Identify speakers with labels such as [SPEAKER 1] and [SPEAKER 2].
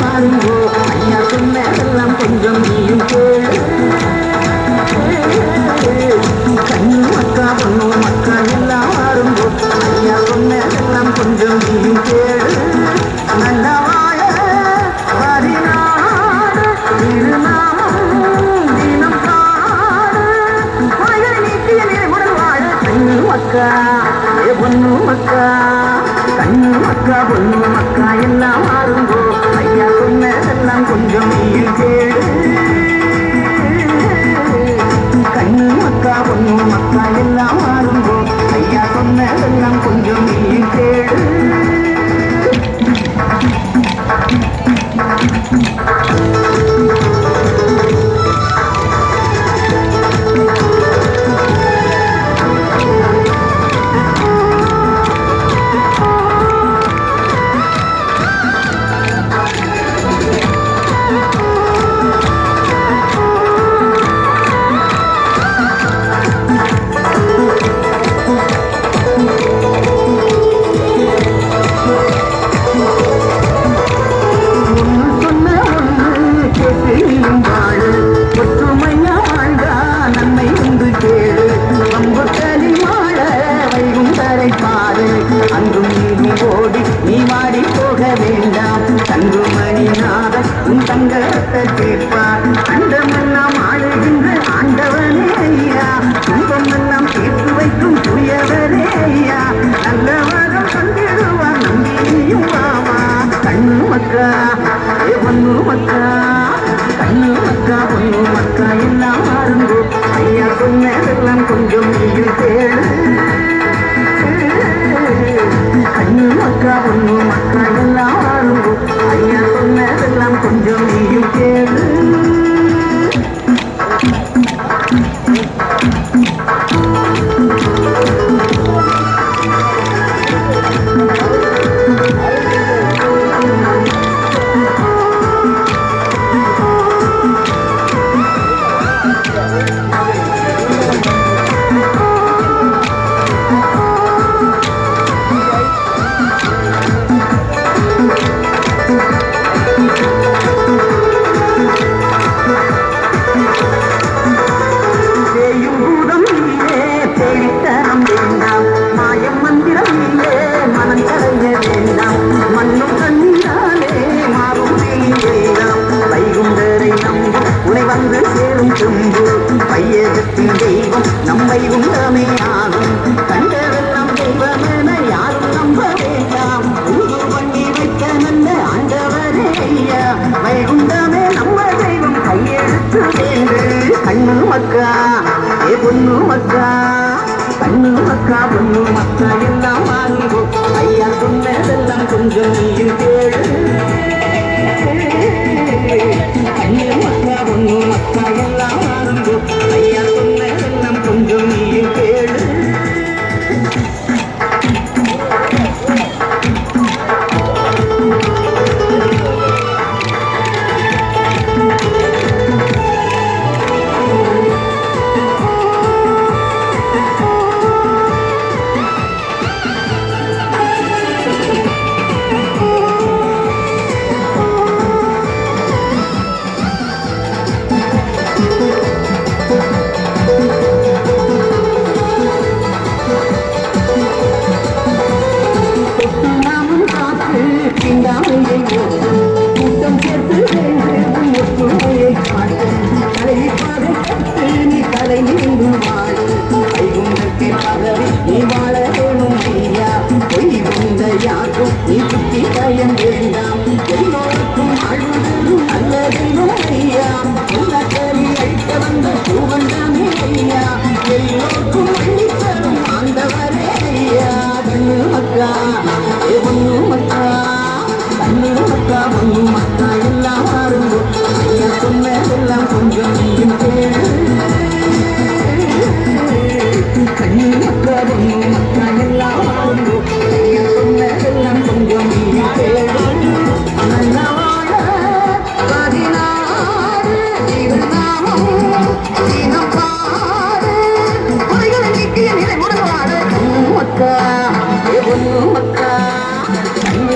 [SPEAKER 1] பாருங்கோ ஐயா சொன்னதெல்லாம் கொஞ்சம் நீயும் கண்ணு மக்கா பொண்ணு மக்கா எல்லாம் மாறும்போ ஐயா சொன்னதெல்லாம் கொஞ்சம் நீயும் கேள் நல்லவாய பதினாறு திருநாமம் தினம் பாடு. நீக்கிய நினைவுடன் வாழ. கண்ணு மக்கா பொண்ணு மக்கா. எல்லாம் மாறும்போ கொஞ்சம் இங்கே. கொஞ்சம் நீயும் கேளு. அக்கா ஒன்னும்